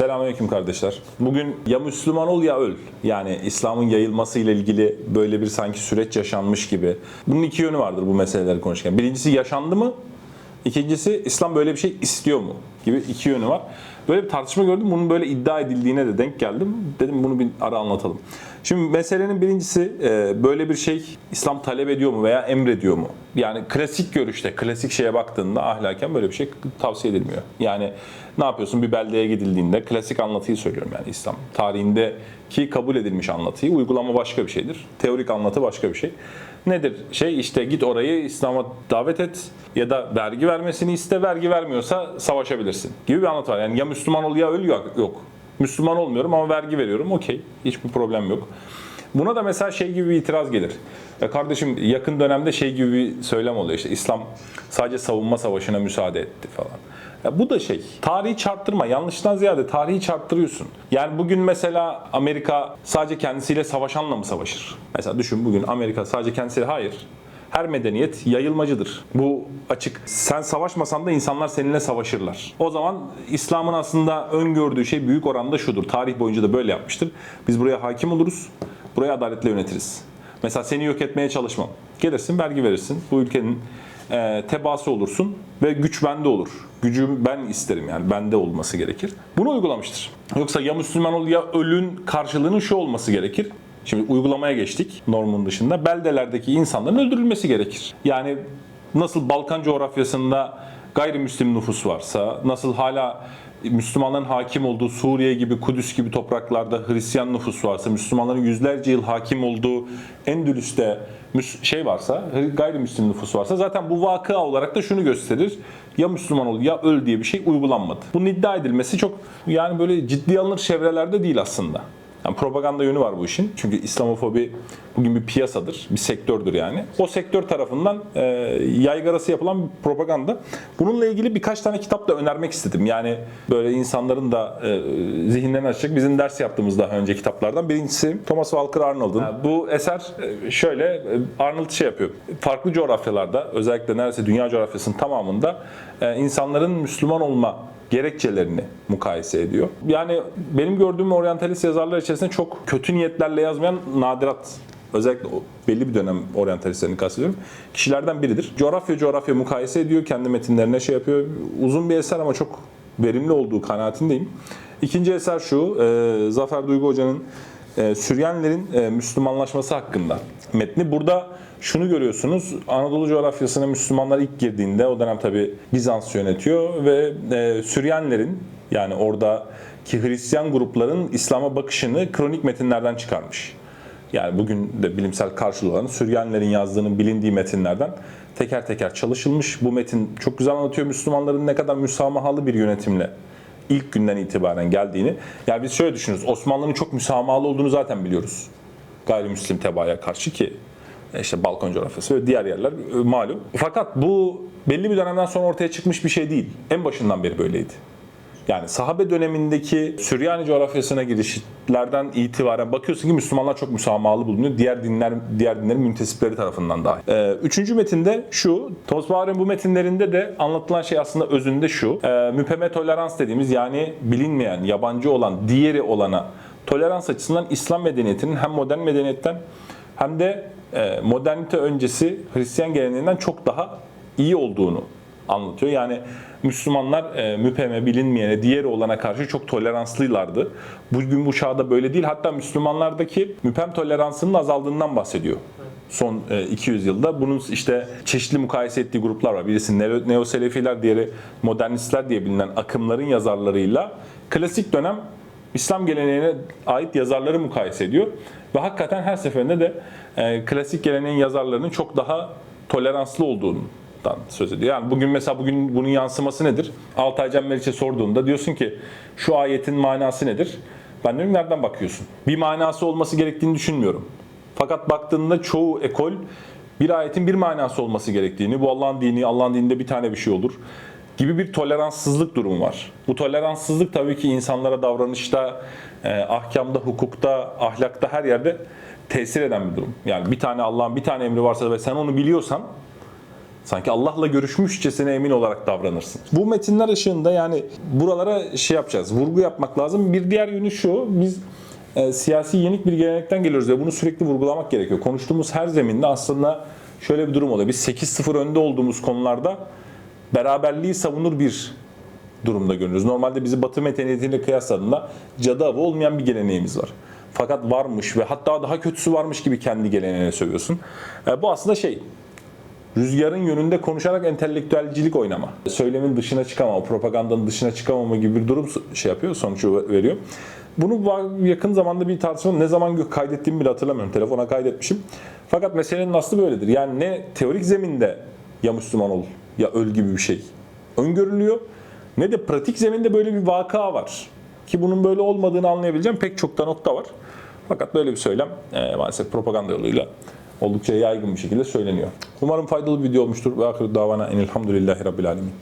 Selamünaleyküm kardeşler. Bugün ya Müslüman ol ya öl. Yani İslam'ın yayılması ile ilgili böyle bir sanki süreç yaşanmış gibi. Bunun iki yönü vardır bu meseleleri konuşurken. Birincisi yaşandı mı? İkincisi İslam böyle bir şey istiyor mu? Gibi iki yönü var. Böyle bir tartışma gördüm. Bunun böyle iddia edildiğine de denk geldim. Dedim bunu bir ara anlatalım. Şimdi meselenin birincisi e, böyle bir şey İslam talep ediyor mu veya emrediyor mu? Yani klasik görüşte, klasik şeye baktığında ahlaken böyle bir şey tavsiye edilmiyor. Yani ne yapıyorsun bir beldeye gidildiğinde klasik anlatıyı söylüyorum yani İslam tarihindeki kabul edilmiş anlatıyı uygulama başka bir şeydir. Teorik anlatı başka bir şey. Nedir? Şey işte git orayı İslam'a davet et ya da vergi vermesini iste vergi vermiyorsa savaşabilirsin gibi bir anlatı var. Yani ya Müslüman ol ya öl yok. Müslüman olmuyorum ama vergi veriyorum. Okey. Hiçbir problem yok. Buna da mesela şey gibi bir itiraz gelir. Ya kardeşim yakın dönemde şey gibi bir söylem oluyor işte İslam sadece savunma savaşına müsaade etti falan. Ya bu da şey, tarihi çarptırma. Yanlıştan ziyade tarihi çarptırıyorsun. Yani bugün mesela Amerika sadece kendisiyle savaşanla mı savaşır? Mesela düşün bugün Amerika sadece kendisiyle hayır. Her medeniyet yayılmacıdır. Bu açık. Sen savaşmasan da insanlar seninle savaşırlar. O zaman İslam'ın aslında öngördüğü şey büyük oranda şudur. Tarih boyunca da böyle yapmıştır. Biz buraya hakim oluruz. Burayı adaletle yönetiriz. Mesela seni yok etmeye çalışmam. Gelirsin vergi verirsin. Bu ülkenin e, tebaası olursun ve güç bende olur. Gücü ben isterim yani bende olması gerekir. Bunu uygulamıştır. Yoksa ya Müslüman ol ya ölün karşılığının şu olması gerekir. Şimdi uygulamaya geçtik normun dışında. Beldelerdeki insanların öldürülmesi gerekir. Yani nasıl Balkan coğrafyasında gayrimüslim nüfus varsa, nasıl hala Müslümanların hakim olduğu Suriye gibi, Kudüs gibi topraklarda Hristiyan nüfus varsa, Müslümanların yüzlerce yıl hakim olduğu Endülüs'te şey varsa, gayrimüslim nüfus varsa zaten bu vakıa olarak da şunu gösterir. Ya Müslüman ol ya öl diye bir şey uygulanmadı. Bunun iddia edilmesi çok yani böyle ciddi alınır çevrelerde değil aslında. Yani propaganda yönü var bu işin. Çünkü İslamofobi bugün bir piyasadır, bir sektördür yani. O sektör tarafından e, yaygarası yapılan bir propaganda. Bununla ilgili birkaç tane kitap da önermek istedim. Yani böyle insanların da e, zihinlerini açacak bizim ders yaptığımız daha önce kitaplardan. Birincisi Thomas Walker Arnold'un. Bu eser e, şöyle, e, Arnold şey yapıyor. Farklı coğrafyalarda, özellikle neredeyse dünya coğrafyasının tamamında e, insanların Müslüman olma gerekçelerini mukayese ediyor. Yani benim gördüğüm oryantalist yazarlar içerisinde çok kötü niyetlerle yazmayan nadirat özellikle belli bir dönem oryantalistlerini kastediyorum. Kişilerden biridir. Coğrafya coğrafya mukayese ediyor. Kendi metinlerine şey yapıyor. Uzun bir eser ama çok verimli olduğu kanaatindeyim. İkinci eser şu. e, Zafer Duygu Hoca'nın e, Süryanlerin e, Müslümanlaşması hakkında metni. Burada şunu görüyorsunuz. Anadolu coğrafyasına Müslümanlar ilk girdiğinde o dönem tabi Bizans yönetiyor ve e, Süryanlerin yani oradaki Hristiyan grupların İslam'a bakışını kronik metinlerden çıkarmış. Yani bugün de bilimsel karşılığı olan Süryanlerin yazdığının bilindiği metinlerden teker teker çalışılmış. Bu metin çok güzel anlatıyor Müslümanların ne kadar müsamahalı bir yönetimle ilk günden itibaren geldiğini. Yani biz şöyle düşünürüz. Osmanlı'nın çok müsamahalı olduğunu zaten biliyoruz. Gayrimüslim tebaaya karşı ki işte Balkan coğrafyası ve diğer yerler e, malum. Fakat bu belli bir dönemden sonra ortaya çıkmış bir şey değil. En başından beri böyleydi. Yani sahabe dönemindeki Süryani coğrafyasına girişlerden itibaren bakıyorsun ki Müslümanlar çok müsamahalı bulunuyor. Diğer dinler, diğer dinlerin müntesipleri tarafından dahi. Ee, üçüncü metinde şu, Thomas Bauer'in bu metinlerinde de anlatılan şey aslında özünde şu. Ee, müpeme tolerans dediğimiz yani bilinmeyen, yabancı olan, diğeri olana tolerans açısından İslam medeniyetinin hem modern medeniyetten hem de e, modernite öncesi Hristiyan geleneğinden çok daha iyi olduğunu anlatıyor. Yani Müslümanlar e, müpeme, bilinmeyene, diğeri olana karşı çok toleranslılardı. Bugün bu çağda böyle değil. Hatta Müslümanlardaki müpem toleransının azaldığından bahsediyor. Son e, 200 yılda. Bunun işte çeşitli mukayese ettiği gruplar var. Birisi Neo- Neoselefiler, diğeri Modernistler diye bilinen akımların yazarlarıyla klasik dönem İslam geleneğine ait yazarları mukayese ediyor. Ve hakikaten her seferinde de e, klasik geleneğin yazarlarının çok daha toleranslı olduğundan söz ediyor. Yani bugün mesela bugün bunun yansıması nedir? Altay Can Meriç'e sorduğunda diyorsun ki şu ayetin manası nedir? Ben diyorum nereden bakıyorsun? Bir manası olması gerektiğini düşünmüyorum. Fakat baktığında çoğu ekol bir ayetin bir manası olması gerektiğini, bu Allah'ın dini, Allah'ın dininde bir tane bir şey olur gibi bir toleranssızlık durumu var. Bu toleranssızlık tabii ki insanlara davranışta, e, ahkamda, hukukta, ahlakta her yerde tesir eden bir durum. Yani bir tane Allah'ın bir tane emri varsa ve sen onu biliyorsan Sanki Allah'la görüşmüşçesine emin olarak davranırsın. Bu metinler ışığında yani buralara şey yapacağız, vurgu yapmak lazım. Bir diğer yönü şu, biz e, siyasi yenik bir gelenekten geliyoruz ve bunu sürekli vurgulamak gerekiyor. Konuştuğumuz her zeminde aslında şöyle bir durum oluyor. Biz 8-0 önde olduğumuz konularda beraberliği savunur bir durumda görünüyoruz. Normalde bizi Batı medeniyetiyle kıyasladığında cadı avı olmayan bir geleneğimiz var. Fakat varmış ve hatta daha kötüsü varmış gibi kendi geleneğine sövüyorsun. E, bu aslında şey, rüzgarın yönünde konuşarak entelektüelcilik oynama. Söylemin dışına çıkamama, propagandanın dışına çıkamama gibi bir durum şey yapıyor, sonucu veriyor. Bunu yakın zamanda bir tartışma ne zaman kaydettiğimi bile hatırlamıyorum. Telefona kaydetmişim. Fakat meselenin aslı böyledir. Yani ne teorik zeminde ya Müslüman ol ya öl gibi bir şey öngörülüyor ne de pratik zeminde böyle bir vaka var. Ki bunun böyle olmadığını anlayabileceğim pek çok da nokta var. Fakat böyle bir söylem e, maalesef propaganda yoluyla oldukça yaygın bir şekilde söyleniyor. Umarım faydalı bir video olmuştur. Ve ahir davana enelhamdülillahi rabbil alemin.